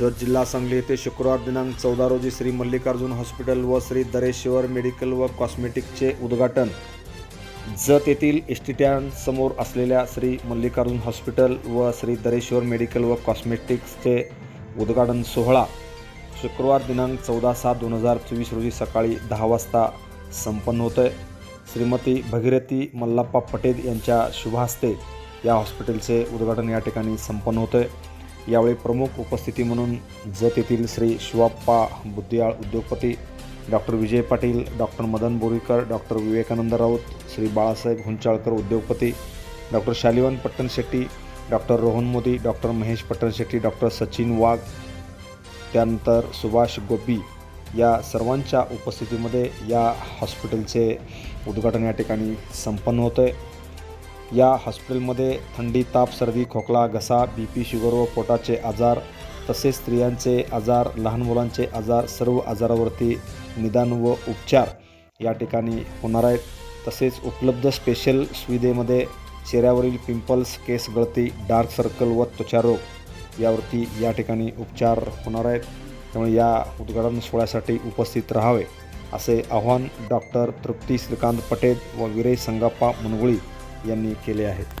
जत जिल्हा सांगली येथे शुक्रवार दिनांक चौदा रोजी श्री मल्लिकार्जुन हॉस्पिटल व श्री दरेश्वर मेडिकल व कॉस्मेटिकचे उद्घाटन. जत येथील एस टी समोर असलेल्या श्री मल्लिकार्जुन हॉस्पिटल व श्री दरेश्वर मेडिकल व कॉस्मेटिक्सचे उद्घाटन सोहळा. शुक्रवार दिनांक चौदा सात दोन हजार चोवीस रोजी सकाळी दहा वाजता संपन्न होतं आहे श्रीमती भगीरथी मल्लाप्पा पटेल यांच्या शुभहस्ते या हॉस्पिटलचे उद्घाटन या ठिकाणी संपन्न होतं आहे यावेळी प्रमुख उपस्थिती म्हणून जत येथील श्री शिवाप्पा बुद्धियाळ उद्योगपती doctor Vijay Patil doctor Madan Borikar doctor Vivekanand Raut Shri Balasaheb Hunchalkar उद्योगपती doctor Shalivan Pattanshetti doctor Rohan Modi doctor Mahesh Pattanshetti doctor Sachin Wagh त्यानंतर सुभाष गोपी या सर्वांच्या उपस्थितीमध्ये या हॉस्पिटलचे उद्घाटन या ठिकाणी संपन्न होतं आहे या हॉस्पिटलमध्ये थंडी ताप सर्दी खोकला घसा बी पी शुगर व पोटाचे आजार तसेच स्त्रियांचे आजार लहान मुलांचे आजार सर्व आजारावरती निदान व उपचार या ठिकाणी होणार आहेत. तसेच उपलब्ध स्पेशल सुविधेमध्ये चेहऱ्यावरील पिंपल्स केस गळती डार्क सर्कल व त्वचारोग यावरती या ठिकाणी उपचार होणार आहेत. त्यामुळे या उद्घाटन सोहळ्यासाठी उपस्थित राहावे असे आव्हान डॉक्टर तृप्ती श्रीकांत पटेल व विरय संगाप्पा मुनगुळी यांनी केले आहेत.